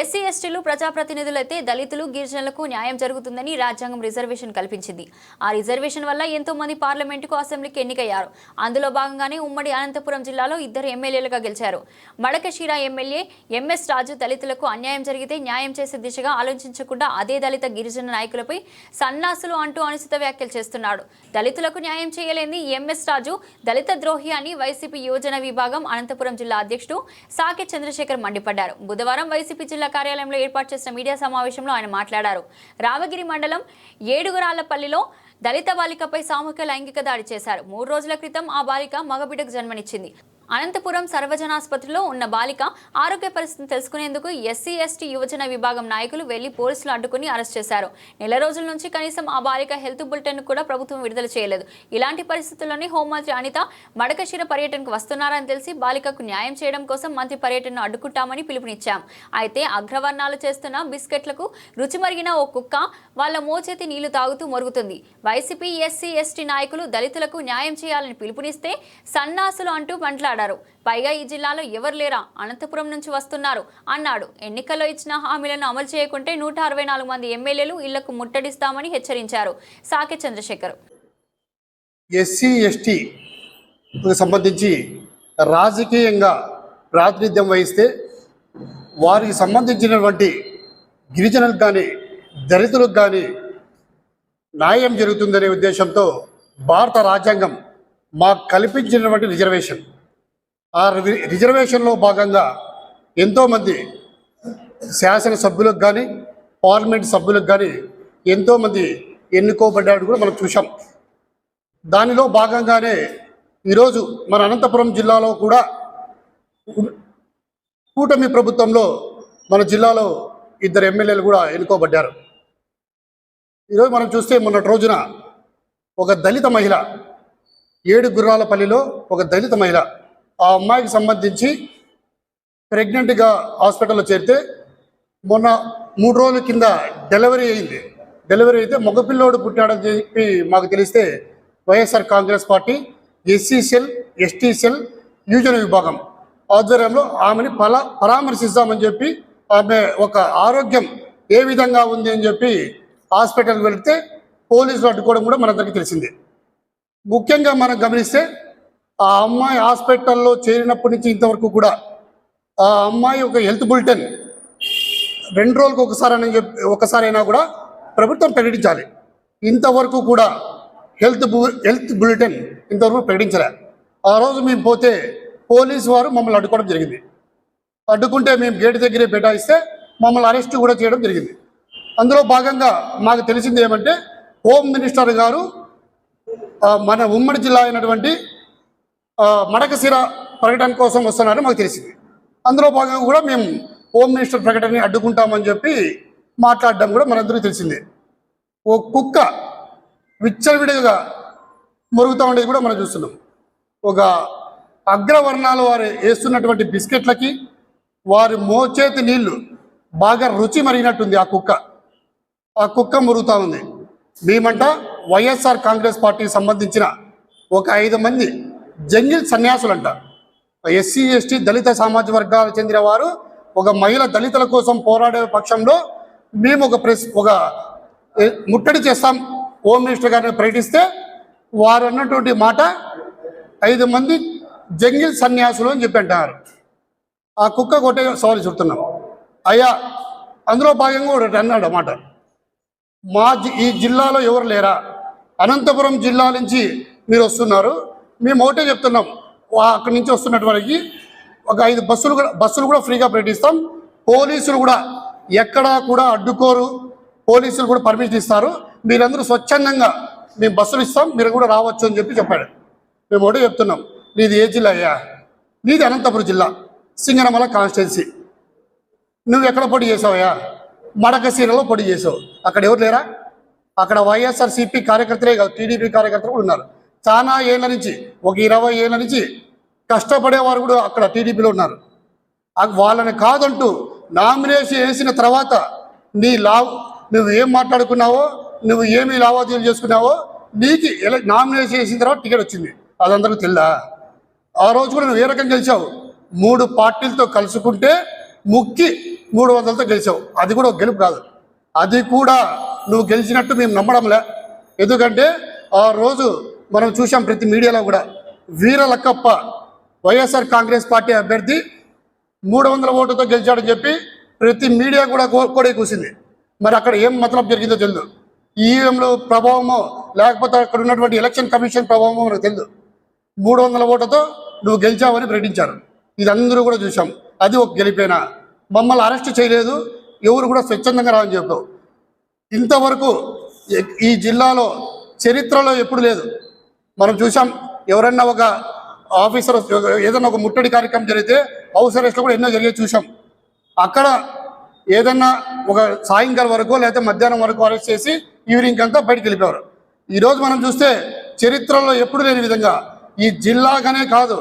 SC ఎస్టీలు ప్రజాప్రతినిధులైతే దళితులు గిరిజనులకు న్యాయం జరుగుతుందని రాజ్యాంగం రిజర్వేషన్ కల్పించింది. ఆ రిజర్వేషన్ వల్ల ఎంతో మంది పార్లమెంటుకు అసెంబ్లీకి ఎన్నికయ్యారు. అందులో భాగంగానే ఉమ్మడి అనంతపురం జిల్లాలో ఇద్దరు ఎమ్మెల్యేలుగా గెలిచారు. మడకశిర ఎమ్మెల్యే ఎంఎస్ రాజు దళితులకు అన్యాయం జరిగితే న్యాయం చేసే దిశగా ఆలోచించకుండా అదే దళిత గిరిజన నాయకులపై సన్నాసులు అంటూ అనుచిత వ్యాఖ్యలు చేస్తున్నాడు. దళితులకు న్యాయం చేయలేని ఎంఎస్ రాజు దళిత ద్రోహి అని వైసీపీ యోజన విభాగం అనంతపురం జిల్లా అధ్యక్షుడు సాకే చంద్రశేఖర్ మండిపడ్డారు. బుధవారం వైసీపీ జిల్లా కార్యాలయంలో ఏర్పాటు చేసిన మీడియా సమావేశంలో ఆయన మాట్లాడారు. రామగిరి మండలం ఏడుగురాళ్ళపల్లిలో దళిత బాలికపై సామూహిక లైంగిక దాడి చేశారు. మూడు రోజుల క్రితం ఆ బాలిక మగబిడ్డకు జన్మనిచ్చింది. అనంతపురం సర్వజనాసుపత్రిలో ఉన్న బాలిక ఆరోగ్య పరిస్థితిని తెలుసుకునేందుకు ఎస్సీ ఎస్టీ యువజన విభాగం నాయకులు వెళ్ళి పోలీసులు అడ్డుకుని అరెస్ట్ చేశారు. నెల రోజుల నుంచి కనీసం ఆ బాలిక హెల్త్ బులెటిన్ కూడా ప్రభుత్వం విడుదల చేయలేదు. ఇలాంటి పరిస్థితుల్లోనే హోంమంత్రి అనిత మడకశిర పర్యటనకు వస్తున్నారని తెలిసి బాలికకు న్యాయం చేయడం కోసం మంత్రి పర్యటనను అడ్డుకుంటామని పిలుపునిచ్చాం. అయితే అగ్రవర్ణాలు చేస్తున్న బిస్కెట్లకు రుచి మరిగిన ఓ కుక్క వాళ్ళ మోచేతి నీళ్ళు తాగుతూ మొరుగుతుంది. వైసీపీ ఎస్సీ ఎస్టీ నాయకులు దళితులకు న్యాయం చేయాలని పిలుపునిస్తే సన్నాసులు అంటూ మంట్లాడారు. పైగా ఈ జిల్లాలో ఎవరు లేరా? అనంతపురం నుంచి వస్తున్నారు. అన్నాడు. ఎన్నికల్లో ఇచ్చిన హామీలను అమలు చేయకుంటే నూట అరవై నాలుగు మంది ఎమ్మెల్యేలు ఇళ్ళకు ముట్టడిస్తామని హెచ్చరించారు. సాకే చంద్రశేఖర్. ఎస్సీ ఎస్టీ సంబంధించి రాజకీయంగా ప్రాతినిధ్యం వహిస్తే వారికి సంబంధించినటువంటి గిరిజనులకు కానీ దళితులకు కానీ న్యాయం జరుగుతుందనే ఉద్దేశంతో భారత రాజ్యాంగం మాకు కల్పించినటువంటి రిజర్వేషన్. ఆ రిజర్వేషన్లో భాగంగా ఎంతోమంది శాసనసభ్యులకు కానీ పార్లమెంట్ సభ్యులకు కానీ ఎంతోమంది ఎన్నుకోబడ్డాడు కూడా మనం చూసాం దానిలో భాగంగానే ఈరోజు మన అనంతపురం జిల్లాలో కూడా కూటమి ప్రభుత్వంలో మన జిల్లాలో ఇద్దరు ఎమ్మెల్యేలు కూడా ఎన్నుకోబడ్డారు. ఈరోజు మనం చూస్తే మొన్నటి రోజున ఒక దళిత మహిళ ఏడు గుర్రాలపల్లిలో ఒక దళిత మహిళ ఆ అమ్మాయికి సంబంధించి ప్రెగ్నెంట్గా హాస్పిటల్లో చేరితే మొన్న మూడు రోజుల కింద డెలివరీ అయింది. డెలివరీ అయితే మగపిల్లోడు పుట్టాడని చెప్పి మాకు తెలిస్తే YSR Congress party SC cell ST cell యువజన విభాగం ఆధ్వర్యంలో ఆమెని పలా పరామర్శిస్తామని చెప్పి ఆమె ఒక ఆరోగ్యం ఏ విధంగా ఉంది అని చెప్పి హాస్పిటల్కి వెళితే పోలీసులు అడ్డుకోవడం కూడా మనందరికీ తెలిసిందే. ముఖ్యంగా మనం గమనిస్తే ఆ అమ్మాయి హాస్పిటల్లో చేరినప్పటి నుంచి ఇంతవరకు కూడా ఆ అమ్మాయి ఒక హెల్త్ బులెటిన్. రెండు రోజులకు ఒకసారి అని చెప్పి ఒకసారైనా కూడా ప్రభుత్వం ప్రకటించాలి. ఇంతవరకు కూడా హెల్త్ బు హెల్త్ బులెటిన్ ఇంతవరకు ప్రకటించలే. ఆ రోజు మేము పోతే పోలీసు వారు మమ్మల్ని అడ్డుకోవడం జరిగింది. అడ్డుకుంటే మేము గేటు దగ్గరే బెటాయిస్తే మమ్మల్ని అరెస్ట్ కూడా చేయడం జరిగింది. అందులో భాగంగా మాకు తెలిసింది ఏమంటే హోమ్ మినిస్టర్ గారు మన ఉమ్మడి జిల్లా అయినటువంటి మడకశిర ప్రకటన కోసం వస్తున్నారని మాకు తెలిసింది. అందులో భాగంగా కూడా మేము హోమ్ మినిస్టర్ ప్రకటనని అడ్డుకుంటామని చెప్పి మాట్లాడడం కూడా మనందరికీ తెలిసిందే. ఓ కుక్క విచ్చలవిడిగా మరుగుతూ ఉండేది కూడా మనం చూస్తున్నాం. ఒక అగ్రవర్ణాల వారు వేస్తున్నటువంటి బిస్కెట్లకి వారి మోచేతి నీళ్ళు బాగా రుచి మరిగినట్టుంది ఆ కుక్క. ఆ కుక్క మురుగుతూ ఉంది. మేమంట వైఎస్ఆర్ కాంగ్రెస్ పార్టీకి సంబంధించిన ఒక ఐదు మంది జంగిల్ సన్యాసులు అంట ఎస్సీ ఎస్టీ దళిత సామాజిక వర్గాలకు చెందిన వారు ఒక మహిళ దళితుల కోసం పోరాడే పక్షంలో మేము ఒక ప్రెస్ ఒక ముట్టడి చేస్తాం. హోమ్ మినిస్టర్ గారిని ప్రకటిస్తే వారు అన్నటువంటి మాట ఐదు మంది జంగిల్ సన్యాసులు అని చెప్పి అంటారు. ఆ కుక్క కొట్టే సవాలు చెప్తున్నాం. అయ్యా అందులో భాగంగా ఒకటి అన్నాడు అన్నమాట మా జి- ఈ జిల్లాలో ఎవరు లేరా? అనంతపురం జిల్లా నుంచి మీరు వస్తున్నారు. మేము ఒకటే చెప్తున్నాం. వా- అక్కడి నుంచి వస్తున్నటువంటి ఒక ఐదు బస్సులు కూడా బస్సులు కూడా ఫ్రీగా ప్రకటిస్తాం. పోలీసులు కూడా ఎక్కడా కూడా అడ్డుకోరు. పోలీసులు కూడా పర్మిషన్ ఇస్తారు. మీరందరూ స్వచ్ఛందంగా మేము బస్సులు ఇస్తాం. మీరు కూడా రావచ్చు అని చెప్పి చెప్పాడు. మేము ఒకటే చెప్తున్నాం. నీది ఏ జిల్లా అయ్యా? నీది అనంతపురం జిల్లా. సింగనమల కాన్స్టిట్యున్సీ. నువ్వు ఎక్కడ పొడి చేసావయ్యా? మడకసీరలో పొడి చేసావు. అక్కడ ఎవరు లేరా? అక్కడ వైఎస్ఆర్సీపీ కార్యకర్తలే కాదు టీడీపీ కార్యకర్తలు కూడా ఉన్నారు. చాలా ఏళ్ళ నుంచి ఒక ఇరవై ఏళ్ళ నుంచి కష్టపడేవారు కూడా అక్కడ టీడీపీలో ఉన్నారు. ఆ వాళ్ళని కాదంటూ నామినేషన్ వేసిన తర్వాత నీ లావ్ నువ్వు ఏం మాట్లాడుకున్నావో నువ్వు ఏమి లావాదేవీలు చేసుకున్నావో నీకు ఎలా నామినేషన్ వేసిన తర్వాత టికెట్ వచ్చింది. అదందరికీ తెల్లా? ఆ రోజు కూడా నువ్వు ఏ రకంగా గెలిచావు? మూడు పార్టీలతో కలుసుకుంటే ముక్కి మూడు వందలతో గెలిచావు. అది కూడా ఒక గెలుపు కాదు. అది కూడా నువ్వు గెలిచినట్టు మేము నమ్మడంలే. ఎందుకంటే ఆ రోజు మనం చూసాం ప్రతి మీడియాలో కూడా. Veera Lakkappa YSR Congress party అభ్యర్థి మూడు వందల ఓటుతో గెలిచాడని చెప్పి ప్రతి మీడియా కూడా కో- కోడే కూసింది. మరి అక్కడ ఏం మతలబ్ జరిగిందో తెలియదు ఈవీఎంలో ప్రభావమో లేకపోతే అక్కడ ఉన్నటువంటి ఎలక్షన్ కమిషన్ ప్రభావమో మనకు తెలియదు మూడు వందల ఓటుతో నువ్వు గెలిచావని ప్రకటించారు. ఇది అందరూ కూడా చూసాం అది ఒక గెలిపేనా? మమ్మల్ని అరెస్ట్ చేయలేదు. ఎవరు కూడా స్వచ్ఛందంగా రావని చెప్పావు. ఇంతవరకు ఈ జిల్లాలో చరిత్రలో ఎప్పుడు లేదు. మనం చూసాం ఎవరన్నా ఒక ఆఫీసర్ ఏదైనా ఒక ముట్టడి కార్యక్రమం జరిగితే హౌస్ అరెస్ట్లో కూడా ఎన్నో జరిగే చూసాం. అక్కడ ఏదన్నా ఒక సాయంకాలం వరకు లేకపోతే మధ్యాహ్నం వరకు అరెస్ట్ చేసి ఈవినింగ్ అంతా బయటకు వెళ్ళిపోయారు ఈరోజు మనం చూస్తే చరిత్రలో ఎప్పుడు లేని విధంగా ఈ జిల్లాగానే కాదు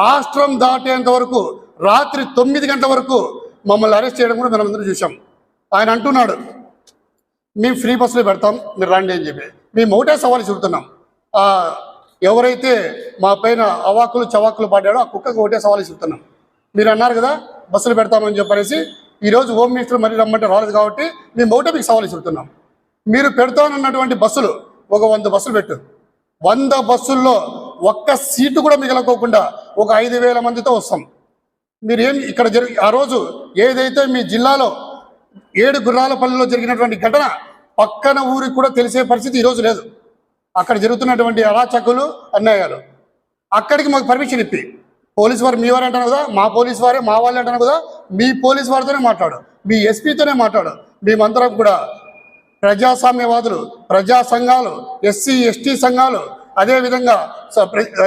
రాష్ట్రం దాటేంత వరకు రాత్రి తొమ్మిది గంటల వరకు మమ్మల్ని అరెస్ట్ చేయడం కూడా మనమందరం చూసాం. ఆయన అంటున్నాడు మేము ఫ్రీ బస్సులో పెడతాం మీరు రండి అని చెప్పి. మేము ఒకటే సవాల్ చూడుతున్నాం ఎవరైతే మా పైన అవాకులు చవాకులు పడ్డాడో ఆ కుక్కకు ఒకటే సవాల్ చూస్తున్నాం మీరు అన్నారు కదా బస్సులు పెడతామని చెప్పనేసి ఈరోజు హోమ్ మినిస్టర్ మరి రమ్మంటే రాలేదు కాబట్టి మేము ఒకటే మీకు సవాల్ చూస్తున్నాం మీరు పెడతానన్నటువంటి బస్సులు ఒక వంద బస్సులు పెట్టు. వంద బస్సుల్లో ఒక్క సీటు కూడా మిగలకోకుండా ఒక ఐదు వేల మందితో వస్తాం. మీరేం ఇక్కడ జరిగి ఆ రోజు ఏదైతే మీ జిల్లాలో ఏడు గుర్రాలపల్లిలో జరిగినటువంటి ఘటన పక్కన ఊరికి కూడా తెలిసే పరిస్థితి ఈరోజు లేదు. అక్కడ జరుగుతున్నటువంటి అరాచకులు అన్యాయాలు. అక్కడికి మాకు పర్మిషన్ ఇప్పి. పోలీస్ వారు మీ వారు అంటారు కదా మా పోలీస్ వారే మా వాళ్ళు అంటారు కదా మీ పోలీస్ వారితోనే మాట్లాడు. మీ ఎస్పీతోనే మాట్లాడు. మేమందరం కూడా ప్రజాస్వామ్యవాదులు ప్రజా సంఘాలు ఎస్సీ ఎస్టీ సంఘాలు అదేవిధంగా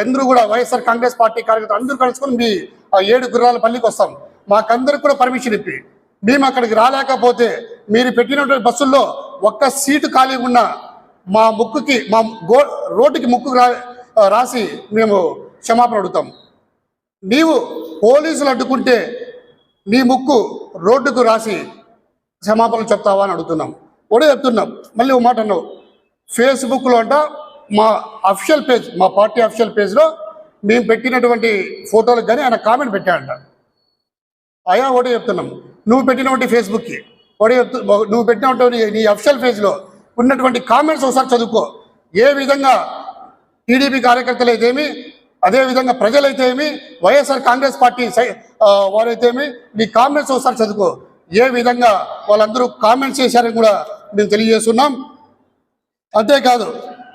అందరూ కూడా వైఎస్ఆర్ కాంగ్రెస్ పార్టీ కార్యకర్తలు అందరూ కలుసుకొని మీ ఆ ఏడు గుర్రాల పల్లికి వస్తాం. మాకందరికి కూడా పర్మిషన్ ఇప్పి. మేము అక్కడికి రాలేకపోతే మీరు పెట్టినటువంటి బస్సుల్లో ఒక్క సీటు ఖాళీ ఉన్నా మా ముక్కుకి మా గో రోడ్డుకి ముక్కు రా రాసి మేము క్షమాపణ అడుగుతాం. నీవు పోలీసులు అడ్డుకుంటే నీ ముక్కు రోడ్డుకు రాసి క్షమాపణలు చెప్తావా అని అడుగుతున్నాం. కూడా చెప్తున్నాం. మళ్ళీ ఒక మాట అన్నావు. ఫేస్బుక్లో అంట మా అఫిషియల్ పేజ్ మా పార్టీ అఫిషియల్ పేజ్లో మేము పెట్టినటువంటి ఫోటోలకు కానీ ఆయన కామెంట్ పెట్టాడంట. అయా ఒకటే చెప్తున్నాం. నువ్వు పెట్టినటువంటి ఫేస్బుక్కి ఒకటే చెప్తు నువ్వు పెట్టినటువంటి నీ అఫిషియల్ పేజ్లో ఉన్నటువంటి కామెంట్స్ ఒకసారి చదువుకో. ఏ విధంగా టీడీపీ కార్యకర్తలు అయితేమి అదేవిధంగా ప్రజలైతేమి వైఎస్ఆర్ కాంగ్రెస్ పార్టీ సై- వారైతేమి నీ కామెంట్స్ ఒకసారి చదువుకో. ఏ విధంగా వాళ్ళందరూ కామెంట్స్ చేశారని కూడా మేము తెలియజేస్తున్నాం. అంతేకాదు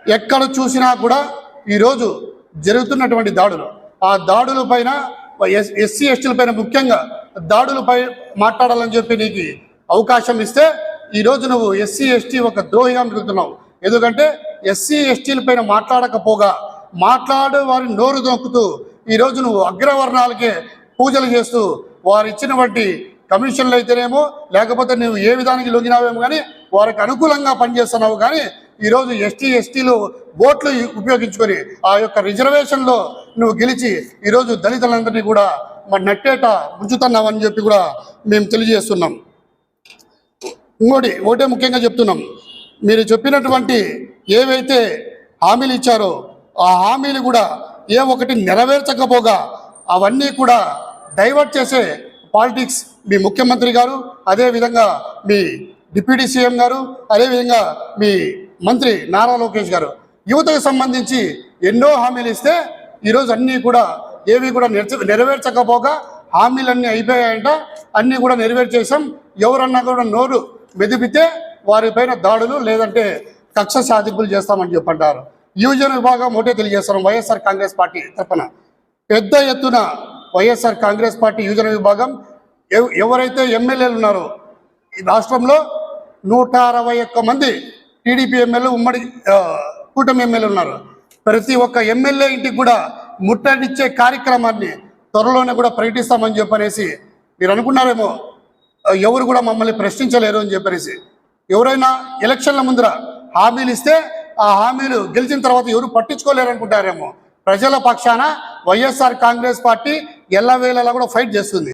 ఎక్కడ చూసినా కూడా ఈరోజు జరుగుతున్నటువంటి దాడులు. ఆ దాడుల పైన ఎస్ ఎస్సీ ఎస్టీల పైన ముఖ్యంగా దాడులపై మాట్లాడాలని చెప్పి నీకు అవకాశం ఇస్తే ఈరోజు నువ్వు ఎస్సీ ఎస్టీ ఒక ద్రోహిగా మిగులుతున్నావు ఎందుకంటే ఎస్సీ ఎస్టీల పైన మాట్లాడకపోగా మాట్లాడు వారిని నోరు దొక్కుతూ ఈరోజు నువ్వు అగ్రవర్ణాలకే పూజలు చేస్తూ వారు ఇచ్చినటువంటి కమిషన్లు అయితేనేమో లేకపోతే నువ్వు ఏ విధానికి లొంగినావేమో కానీ వారికి అనుకూలంగా పనిచేస్తున్నావు. కానీ ఈరోజు ఎస్టీ ఎస్టీలు ఓట్లు ఉపయోగించుకొని ఆ యొక్క రిజర్వేషన్లో నువ్వు గెలిచి ఈరోజు దళితులందరినీ కూడా మరి నెట్టేట ఉంచుతున్నావని చెప్పి కూడా మేము తెలియజేస్తున్నాం. ఇంకోటి ఒకటే ముఖ్యంగా చెప్తున్నాం. మీరు చెప్పినటువంటి ఏవైతే హామీలు ఇచ్చారో ఆ హామీలు కూడా ఏ ఒకటి నెరవేర్చకపోగా అవన్నీ కూడా డైవర్ట్ చేసే పాలిటిక్స్ మీ ముఖ్యమంత్రి గారు అదేవిధంగా మీ డిప్యూటీ సీఎం గారు అదేవిధంగా మీ మంత్రి నారా లోకేష్ గారు. యువతకు సంబంధించి ఎన్నో హామీలు ఇస్తే ఈరోజు అన్నీ కూడా ఏవి కూడా నెరవేర్చకపోగా హామీలన్నీ అయిపోయాయంట. అన్నీ కూడా నెరవేర్చేసాం ఎవరన్నా కూడా నోరు మెదిపితే వారిపైన దాడులు లేదంటే కక్ష సాధింపులు చేస్తామని చెప్పంటారు. యువజన విభాగం ఒకటే తెలియజేస్తున్నాం. వైఎస్ఆర్ కాంగ్రెస్ పార్టీ తరఫున పెద్ద ఎత్తున వైఎస్ఆర్ కాంగ్రెస్ పార్టీ యువజన విభాగం ఎవరైతే ఎమ్మెల్యేలు ఉన్నారో ఈ రాష్ట్రంలో నూట అరవై ఒక్క మంది టీడీపీ ఎమ్మెల్యే ఉమ్మడి కూటమి ఎమ్మెల్యేలు ఉన్నారు. ప్రతి ఒక్క ఎమ్మెల్యే ఇంటికి కూడా ముట్టడిచ్చే కార్యక్రమాన్ని త్వరలోనే కూడా ప్రకటిస్తామని చెప్పనేసి మీరు అనుకున్నారేమో. ఎవరు కూడా మమ్మల్ని ప్రశ్నించలేరు అని చెప్పేసి. ఎవరైనా ఎలక్షన్ల ముందర హామీలు ఇస్తే ఆ హామీలు గెలిచిన తర్వాత ఎవరు పట్టించుకోలేరు అనుకుంటారేమో. ప్రజల పక్షాన వైఎస్ఆర్ కాంగ్రెస్ పార్టీ ఎల్లవేళలా కూడా ఫైట్ చేస్తుంది.